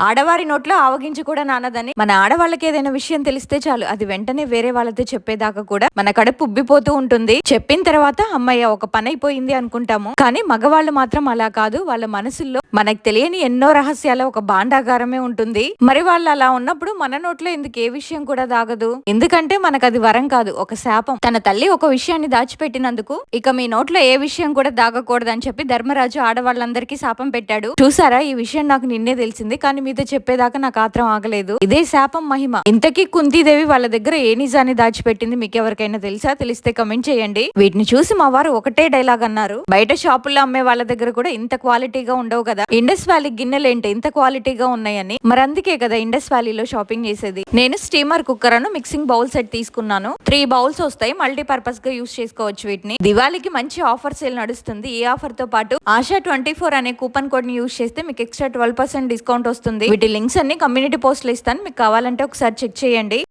ఆడవారి నోట్లో ఆవగించి కూడా నానదని మన ఆడవాళ్ళకి ఏదైనా విషయం తెలిస్తే చాలు. అది వెంటనే వేరే వాళ్ళతో చెప్పేదాకా కూడా మన కడుపు ఉబ్బిపోతూ ఉంటుంది. చెప్పిన తర్వాత అమ్మయ్య ఒక పని అయిపోయింది అనుకుంటాము. కానీ మగవాళ్ళు మాత్రం అలా కాదు. వాళ్ళ మనసుల్లో మనకు తెలియని ఎన్నో రహస్యాల ఒక బాండాగారమే ఉంటుంది. మరి వాళ్ళు అలా ఉన్నప్పుడు మన నోట్లో ఎందుకు ఏ విషయం కూడా దాగదు? ఎందుకంటే మనకు అది వరం కాదు. ఒక శాపం. తన తల్లి ఒక విషయాన్ని దాచిపెట్టినందుకు ఇక మీ నోట్లో ఏ విషయం కూడా దాగకూడదని చెప్పి ధర్మరాజు ఆడవాళ్ళందరికీ శాపం పెట్టాడు. చూసారా? ఈ విషయం నాకు నిన్నే తెలిసింది. కానీ మీతో చెప్పేదాకా నాకు ఆత్రం ఆగలేదు. ఇదే శాపం మహిమ. ఇంతకీ కుంతీదేవి వాళ్ళ దగ్గర ఏ నిజాన్ని దాచిపెట్టింది మీకు ఎవరికైనా తెలుసా? తెలిస్తే కమెంట్ చేయండి. వీటిని చూసి మా వారు ఒకటే డైలాగ్ అన్నారు. బయట షాపుల్లో అమ్మే వాళ్ళ దగ్గర కూడా ఇంత క్వాలిటీగా ఉండవు కదా? ఇండస్ వ్యాలీ గిన్నెలేంటి ఇంత క్వాలిటీగా ఉన్నాయని. మరి అందుకే కదా ఇండస్ వ్యాలీలో షాపింగ్ చేసేది. నేను స్టీమర్ కుక్కర్ అను మిక్సింగ్ బౌల్ సెట్ తీసుకున్నాను. త్రీ బౌల్స్ వస్తాయి. మల్టీ పర్పస్గా యూస్ చేసుకోవచ్చు వీటిని. దివాళీకి మంచి ఆఫర్ సేల్ నడుస్తుంది. ఈ ఆఫర్తో పాటు ఆశా ట్వంటీ ఫోర్ అనే కూపన్ కోడ్ని యూస్ చేస్తే మీకు ఎక్స్ట్రా ట్వెల్వ్ పర్సెంట్ డిస్కౌంట్ వస్తుంది. వీటి లింక్స్ అన్ని కమ్యూనిటీ పోస్ట్లు ఇస్తాను. మీకు కావాలంటే ఒకసారి చెక్ చేయండి.